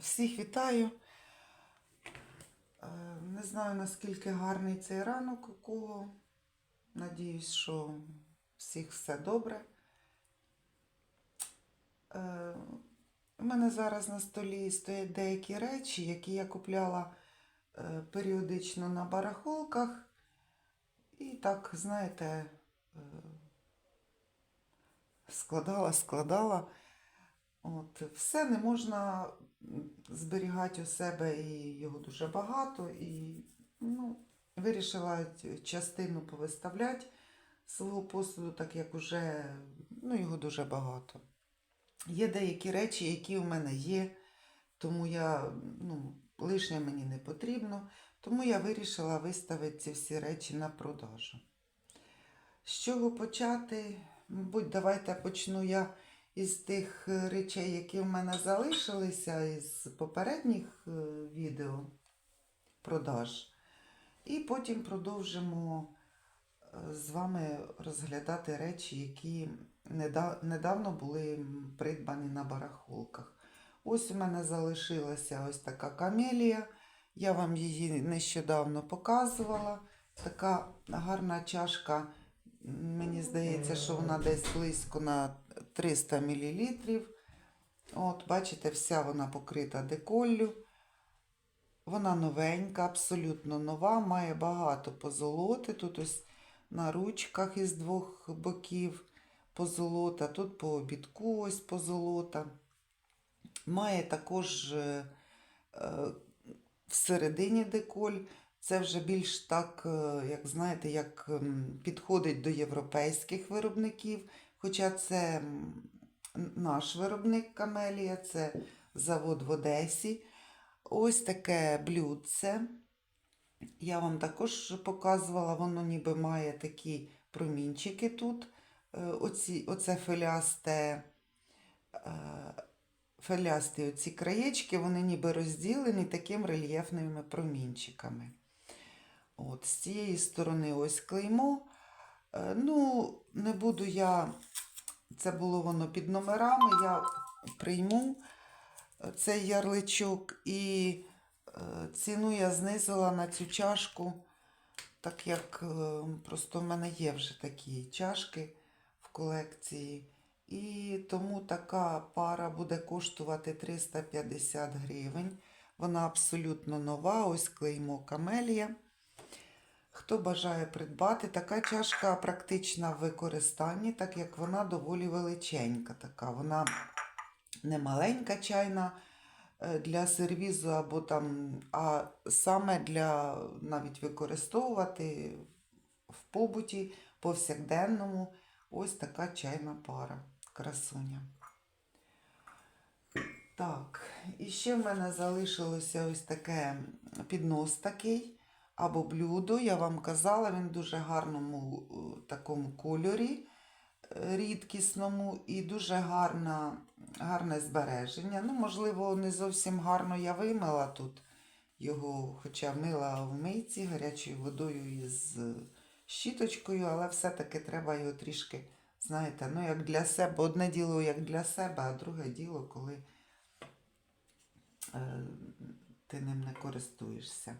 Всіх вітаю. Е, Не знаю, наскільки гарний цей ранок у кого. Надіюсь, що всіх все добре. Е, У мене зараз на столі стоять деякі речі, які я купляла е, періодично на барахолках. І так, знаєте, складала, складала. От, все не можна зберігати у себе і його дуже багато. І ну, вирішила частину повиставляти свого посуду, так як уже ну, його дуже багато. Є деякі речі, які у мене є, тому я ну, лишнє мені не потрібно. Тому я вирішила виставити ці всі речі на продажу. З чого почати? Мабуть, давайте почну я із тих е, речей, які в мене залишилися із попередніх е, відео продаж. І потім продовжимо е, з вами розглядати речі, які недавно були придбані на барахолках. Ось у мене залишилася ось така камелія. Я вам її нещодавно показувала. Така гарна чашка. Мені здається, що вона десь близько на 300 мл. От, бачите, вся вона покрита деколлю. Вона новенька, абсолютно нова, має багато позолоти. Тут ось на ручках із двох боків позолота, тут по обідку ось позолота. Має також е, е, всередині деколь. Це вже більш так, е, як знаєте, як підходить до європейських виробників. Хоча це наш виробник Камелія, це завод в Одесі. Ось таке блюдце. Я вам також показувала, воно ніби має такі промінчики тут. Е, Оці, оце филясте, е, филясті оці краєчки, вони ніби розділені таким рельєфними промінчиками. От, з цієї сторони ось клеймо. Е, Ну, не буду я, це було воно під номерами, я прийму е, цей ярличок і е, ціну я знизила на цю чашку, так як просто в мене є вже такі чашки в колекції. І тому така пара буде коштувати 350 гривень. Вона абсолютно нова, ось клеймо Камелія. Хто бажає придбати, така чашка практична в використанні, так як вона доволі величенька. така. Вона не маленька чайна е, для сервізу, або там, а саме для навіть використовувати в побуті повсякденному. Ось така чайна пара. Красуня. Так, і ще в мене залишилося ось таке піднос такий або блюдо. Я вам казала, він в дуже гарному е, такому кольорі, е, рідкісному і дуже гарна, гарне збереження. Ну, можливо, не зовсім гарно я вимила тут його, хоча мила в мийці гарячою водою із щіточкою, але все-таки треба його трішки, знаєте, ну як для себе. Одне діло як для себе, а друге діло, коли е, ти ним не користуєшся.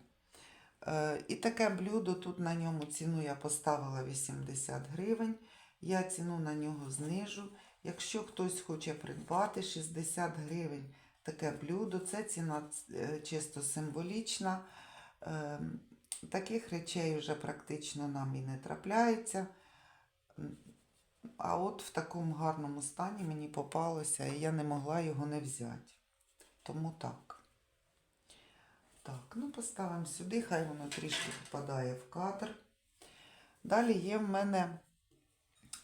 Е, І таке блюдо, тут на ньому ціну я поставила 80 гривень. Я ціну на нього знижу. Якщо хтось хоче придбати 60 гривень таке блюдо, це ціна е, чисто символічна. Е, Таких речей вже практично нам і не трапляється. А от в такому гарному стані мені попалося, і я не могла його не взяти. Тому так. Так, ну поставимо сюди, хай воно трішки попадає в кадр. Далі є в мене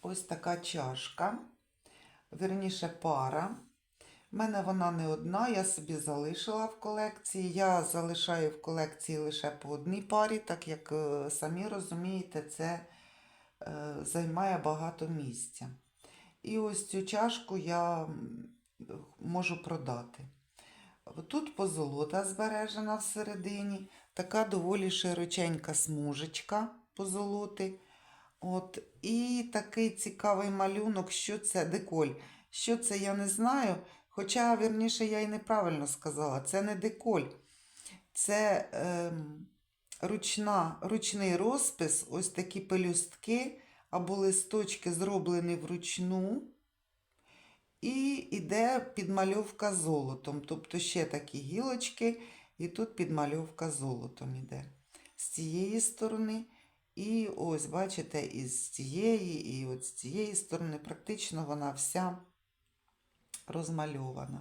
ось така чашка, верніше пара. У мене вона не одна, я собі залишила в колекції. Я залишаю в колекції лише по одній парі, так як е, самі розумієте, це е, займає багато місця. І ось цю чашку я можу продати. Тут позолота збережена всередині, така доволі широченька смужечка позолоти. От, і такий цікавий малюнок, що це деколь. Що це, я не знаю. Хоча, вірніше, я й неправильно сказала, це не деколь, це ем, ручна, ручний розпис, ось такі пелюстки або листочки зроблені вручну. І йде підмальовка золотом. Тобто ще такі гілочки, і тут підмальовка золотом іде. З цієї сторони. І ось, бачите, і з цієї, і от з цієї сторони, практично вона вся розмальована.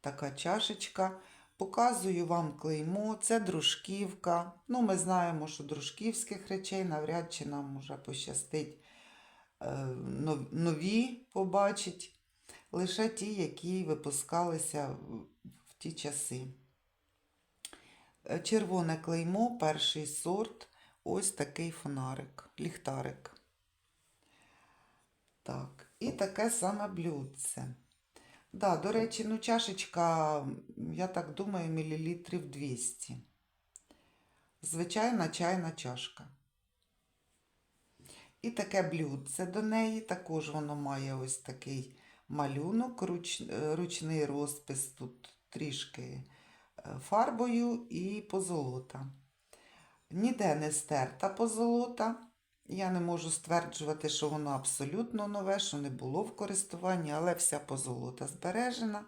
Така чашечка. Показую вам клеймо, це дружківка. Ну, ми знаємо, що дружківських речей навряд чи нам може пощастить е, нові побачить. Лише ті, які випускалися в- ті часи. Е, Червоне клеймо, перший сорт. Ось такий фонарик, ліхтарик. Так, і таке саме блюдце. Да, до речі, ну чашечка, я так думаю, мілілітрів 200. Звичайна чайна чашка. І таке блюдце до неї, також воно має ось такий малюнок, руч, ручний розпис, тут трішки е, фарбою і позолота. Ніде не стерта позолота. Я не можу стверджувати, що воно абсолютно нове, що не було в користуванні, але вся позолота збережена.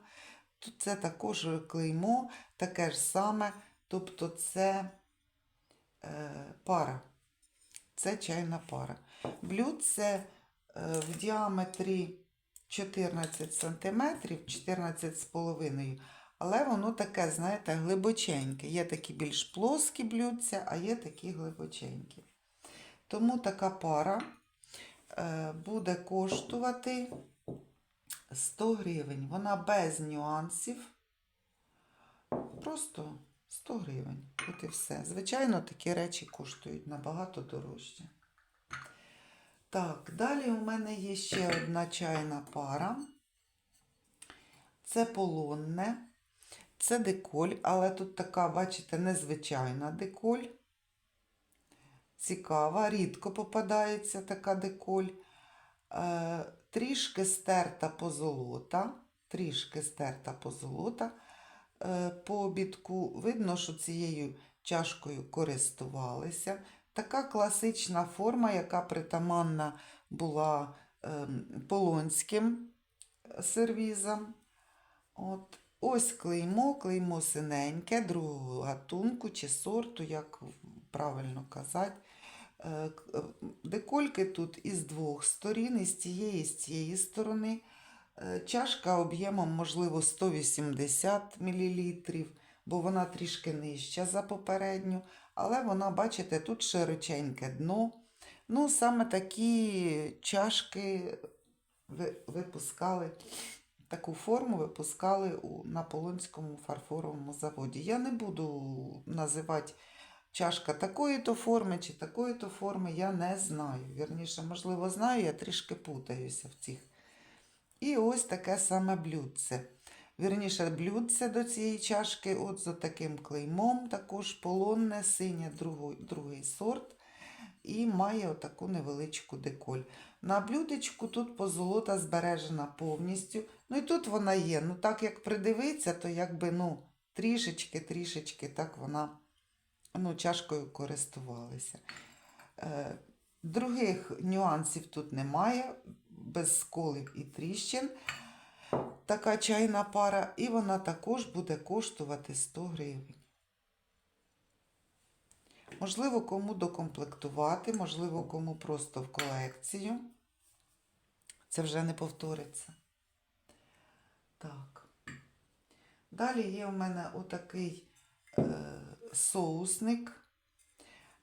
Тут це також клеймо, таке ж саме, тобто це е, пара. Це чайна пара. Блюдце е, в діаметрі 14 см, 14,5 але воно таке, знаєте, глибоченьке. Є такі більш плоскі блюдця, а є такі глибоченькі. Тому така пара е, буде коштувати 100 гривень. Вона без нюансів. Просто 100 гривень. От і все. Звичайно, такі речі коштують набагато дорожче. Так, далі у мене є ще одна чайна пара. Це полонне. Це деколь, але тут така, бачите, незвичайна деколь. Цікава, рідко попадається така деколь. Е, трішки стерта позолота. Трішки стерта позолота. Е, по обідку видно, що цією чашкою користувалися. Така класична форма, яка притаманна була ем, полонським сервізам. От. Ось клеймо, клеймо синеньке, другого гатунку чи сорту, як правильно казати. Е, е, Декольки тут із двох сторін, із цієї і з цієї сторони. Е, Чашка об'ємом, можливо, 180 мл, бо вона трішки нижча за попередню. Але вона, бачите, тут широченьке дно. Ну, саме такі чашки випускали, таку форму випускали у, на Полонському фарфоровому заводі. Я не буду називати чашка такої-то форми чи такої-то форми, я не знаю. Вірніше, можливо, знаю, я трішки путаюся в цих. І ось таке саме блюдце. Вірніше, блюдце до цієї чашки, от з таким клеймом, також полонне, синє, другий, другий сорт. І має отаку невеличку деколь. На блюдечку тут позолота збережена повністю. Ну і тут вона є. Ну так як придивиться, то якби ну, трішечки, трішечки так вона ну, чашкою користувалися. Е, других нюансів тут немає, без сколів і тріщин. Така чайна пара, і вона також буде коштувати 100 гривень. Можливо, кому докомплектувати, можливо, кому просто в колекцію. Це вже не повториться. Так. Далі є у мене отакий е, соусник.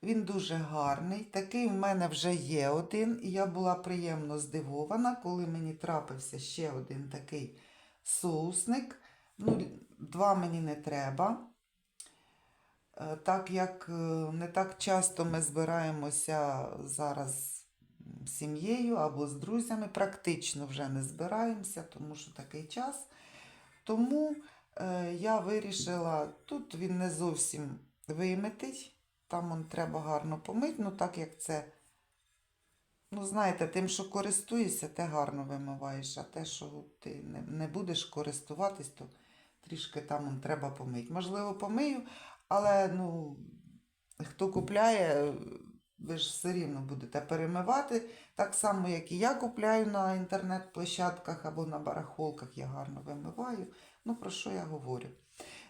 Він дуже гарний. Такий в мене вже є один, і я була приємно здивована, коли мені трапився ще один такий соусник. Ну, два мені не треба. Е, Так як е, не так часто ми збираємося зараз з сім'єю або з друзями, практично вже не збираємося, тому що такий час. Тому е, я вирішила, тут він не зовсім вимитий, там он треба гарно помити, ну так як це Ну, знаєте, тим, що користуєшся, те гарно вимиваєш, а те, що ти не, не будеш користуватись, то трішки там он, треба помити. Можливо, помию, але ну, хто купляє, ви ж все рівно будете перемивати. Так само, як і я купляю на інтернет-площадках або на барахолках, я гарно вимиваю. Ну, про що я говорю?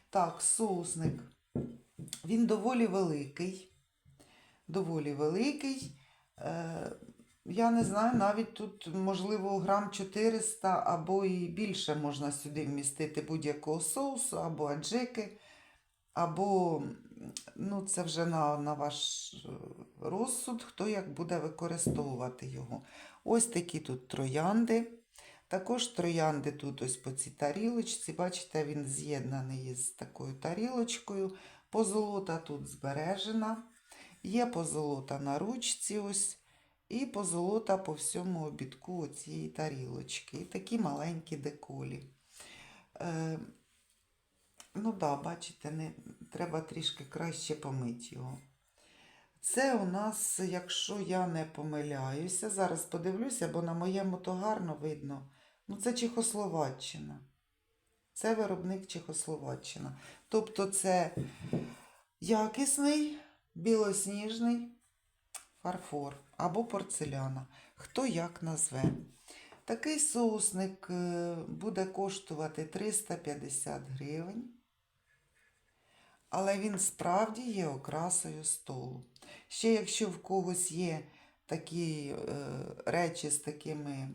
Так, соусник. Він доволі великий. Доволі великий. Е, я не знаю, навіть тут, можливо, грам 400 або і більше можна сюди вмістити будь-якого соусу, або аджики, або ну, це вже на, на ваш е, розсуд, хто як буде використовувати його. Ось такі тут троянди. Також троянди тут ось по цій тарілочці. Бачите, він з'єднаний із такою тарілочкою. Позолота тут збережена. Є позолота на ручці ось. І позолота по всьому обідку цієї тарілочки. І такі маленькі деколі. Е, ну да, бачите, не, треба трішки краще помити його. Це у нас, якщо я не помиляюся, зараз подивлюся, бо на моєму то гарно видно. Ну, це Чехословаччина. Це виробник Чехословаччина. Тобто це якісний, білосніжний фарфор або порцеляна. Хто як назве. Такий соусник е, буде коштувати 350 гривень, але він справді є окрасою столу. Ще якщо в когось є такі е, речі з такими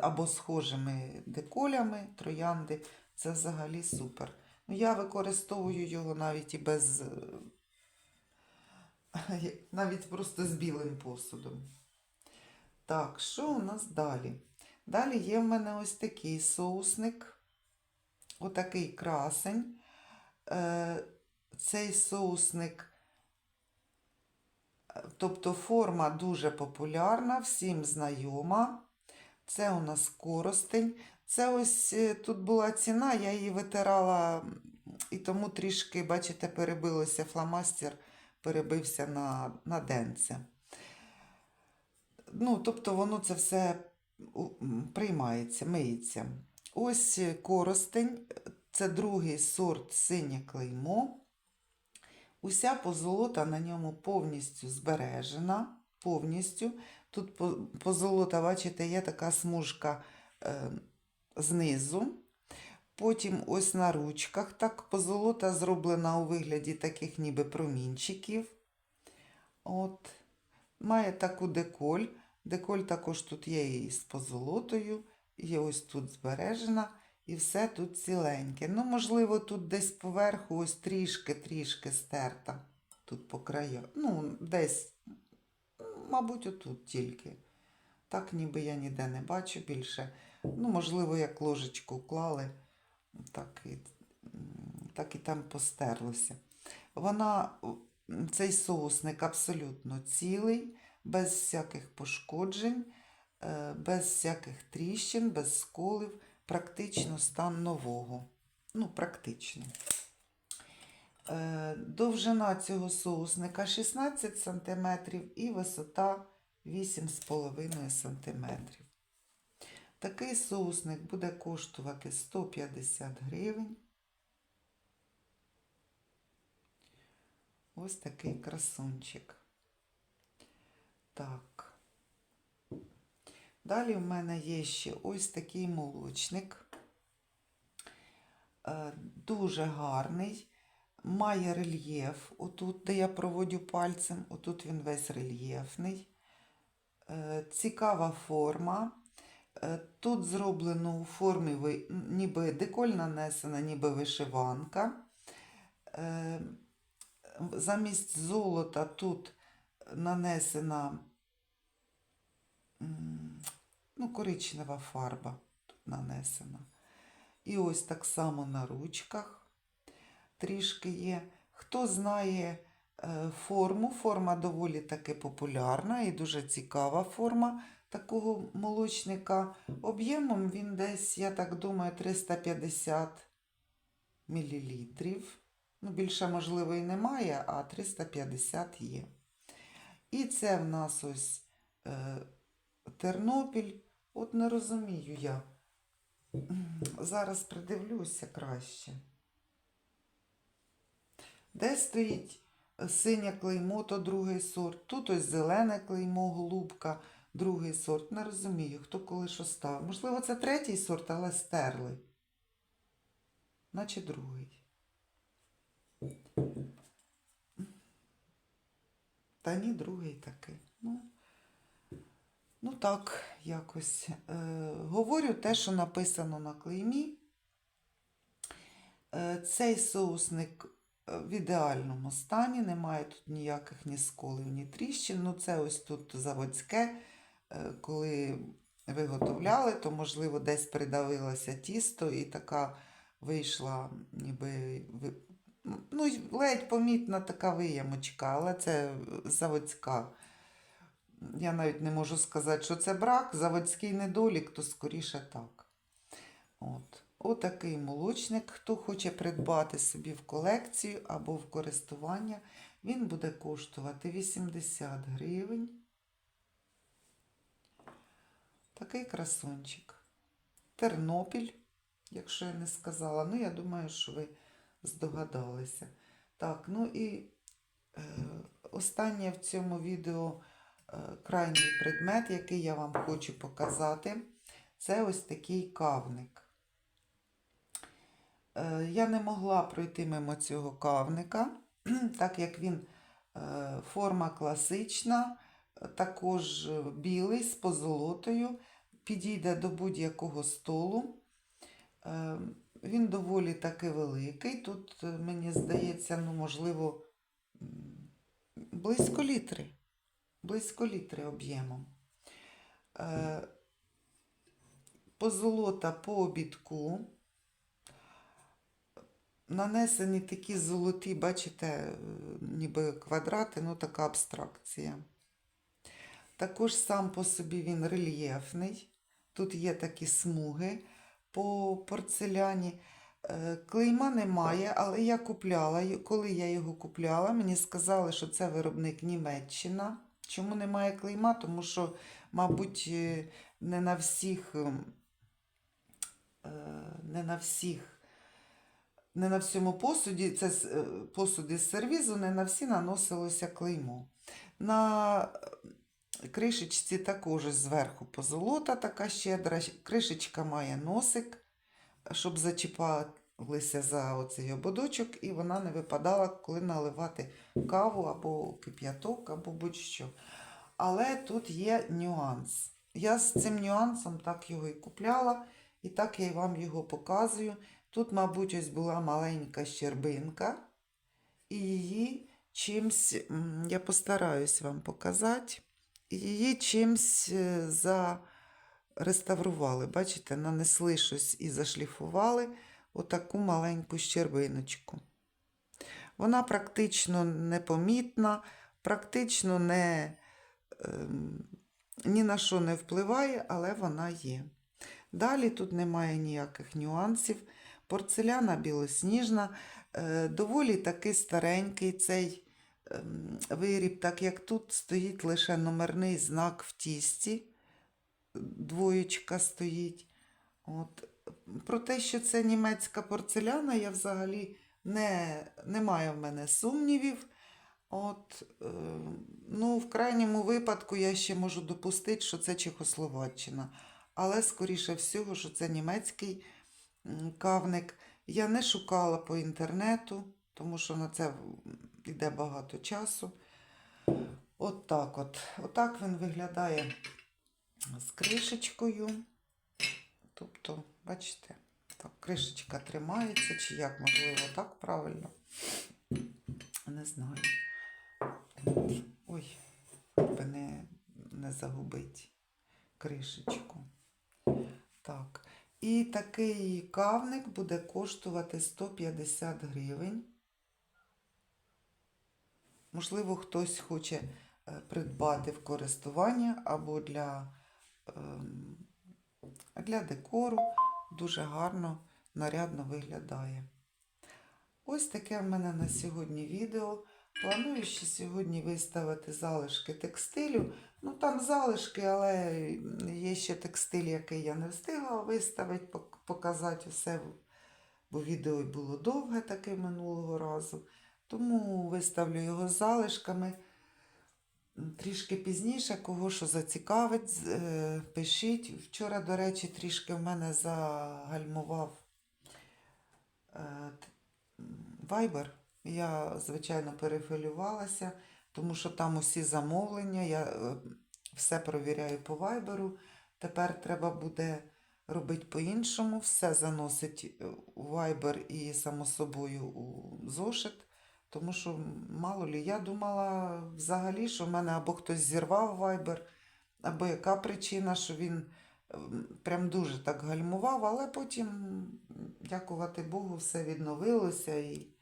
або схожими деколями, троянди, це взагалі супер. Ну, я використовую його навіть і без, навіть просто з білим посудом. Так, що у нас далі? Далі є в мене ось такий соусник, отакий красень. Е, Цей соусник, тобто форма дуже популярна, всім знайома. Це у нас коростень. Це ось е, тут була ціна, я її витирала, і тому трішки, бачите, перебилося фломастер, перебився на, на денце. Ну, тобто воно це все приймається, миється. Ось е, коростень, це другий сорт синє клеймо. Уся позолота на ньому повністю збережена. Повністю. Тут по- позолота, бачите, є така смужка е, знизу. Потім ось на ручках так позолота зроблена у вигляді таких ніби промінчиків. От. Має таку деколь. Деколь також тут є і з позолотою, і ось тут збережена, і все тут ціленьке. Ну, можливо, тут десь поверху ось трішки-трішки стерта. Тут по краю. Ну, десь, мабуть, отут тільки. Так ніби я ніде не бачу більше. Ну, можливо, як ложечку клали, так і, так і там постерлося. Вона, цей соусник абсолютно цілий, без всяких пошкоджень, е, без всяких тріщин, без сколів, практично стан нового. Ну, практично. Е, Довжина цього соусника 16 см і висота 8,5 см. Такий соусник буде коштувати 150 гривень. Ось такий красунчик. Так. Далі в мене є ще ось такий молочник. Е, Дуже гарний. Має рельєф. Отут, де я проводю пальцем, отут він весь рельєфний. Е, Цікава форма. Е, Тут зроблено у формі ніби деколь нанесена, ніби вишиванка. Е, Замість золота тут нанесена ну, коричнева фарба тут нанесена. І ось так само на ручках трішки є. Хто знає е, форму, форма доволі таки популярна і дуже цікава форма такого молочника. Об'ємом він десь, я так думаю, 350 мл. Ну, більше, можливо, і немає, а 350 є. І це в нас ось е, Тернопіль. От не розумію я. Зараз придивлюся краще. Де стоїть синє клеймо, то другий сорт. Тут ось зелене клеймо, голубка, другий сорт. Не розумію, хто коли що став. Можливо, це третій сорт, але стерли. Наче другий. Та ні, другий такий. Ну, ну так, якось. Е, говорю те, що написано на клеймі. Е, цей соусник в ідеальному стані, немає тут ніяких ні сколів, ні тріщин. Ну, це ось тут заводське. Е, коли виготовляли, то, можливо, десь придавилося тісто і така вийшла, ніби ну, ледь помітна така виямочка, але це заводська. Я навіть не можу сказати, що це брак, заводський недолік, то скоріше так. От. Отакий молочник, хто хоче придбати собі в колекцію або в користування, він буде коштувати 80 гривень. Такий красунчик. Тернопіль, якщо я не сказала. Ну, я думаю, що ви здогадалися. Так, ну і е, останнє в цьому відео е, крайній предмет, який я вам хочу показати, це ось такий кавник. Е, я не могла пройти мимо цього кавника, так як він е, форма класична, також е, білий з позолотою, підійде до будь-якого столу. Він доволі таки великий. Тут, мені здається, ну, можливо, близько літри. Близько літри об'ємом. Позолота по обідку. Нанесені такі золоті, бачите, е, ніби квадрати, ну така абстракція. Також сам по собі він рельєфний. Тут є такі смуги по порцеляні. Е, Клейма немає, але я купляла. Коли я його купляла, мені сказали, що це виробник Німеччина. Чому немає клейма? Тому що, мабуть, е, не на всіх, ем, не на всіх не на всьому посуді, це е, посуди з сервізу, не на всі наносилося клеймо. На е, кришечці також зверху позолота така щедра. Кришечка має носик, щоб зачіпалися за оцей ободочок, і вона не випадала, коли наливати каву або кип'яток, або будь-що. Але тут є нюанс. Я з цим нюансом так його і купляла, і так я вам його показую. Тут, мабуть, ось була маленька щербинка, і її чимсь, я постараюсь вам показати, її чимсь е, зареставрували. Бачите, нанесли щось і зашліфували отаку маленьку щербиночку. Вона практично непомітна, практично не, ем, ні на що не впливає, але вона є. Далі тут немає ніяких нюансів. Порцеляна білосніжна, е, доволі таки старенький цей ем, виріб, так як тут стоїть лише номерний знак в тісті, двоєчка стоїть. От. Про те, що це німецька порцеляна, я взагалі не, не маю в мене сумнівів. От, е, ну, в крайньому випадку я ще можу допустити, що це Чехословаччина. Але, скоріше всього, що це німецький кавник. Я не шукала по інтернету, тому що на це йде багато часу. От так от. Отак він виглядає з кришечкою. Тобто, бачите, так, кришечка тримається, чи як можливо так правильно. Не знаю. Ой, аби не, не загубить кришечку. Так. І такий кавник буде коштувати 150 гривень. Можливо, хтось хоче е, придбати в користування або для, ем, для декору. Дуже гарно, нарядно виглядає. Ось таке в мене на сьогодні відео. Планую ще сьогодні виставити залишки текстилю. Ну там залишки, але є ще текстиль, який я не встигла виставити, показати усе, бо відео було довге таке минулого разу. Тому виставлю його з залишками. Трішки пізніше, кого що зацікавить, е, пишіть. Вчора, до речі, трішки в мене загальмував Viber. Я, звичайно, перехвилювалася, тому що там усі замовлення. Я е, все провіряю по Viber. Тепер треба буде робити по-іншому. Все заносить е, у Viber і, само собою, у зошит. Тому що мало лі, я думала взагалі, що в мене або хтось зірвав Viber, або яка причина, що він ем, прям дуже так гальмував, але потім, дякувати Богу, все відновилося і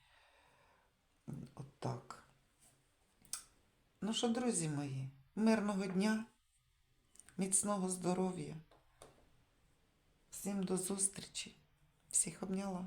так. Ну що, друзі мої, мирного дня, міцного здоров'я. Всім до зустрічі. Всіх обняла.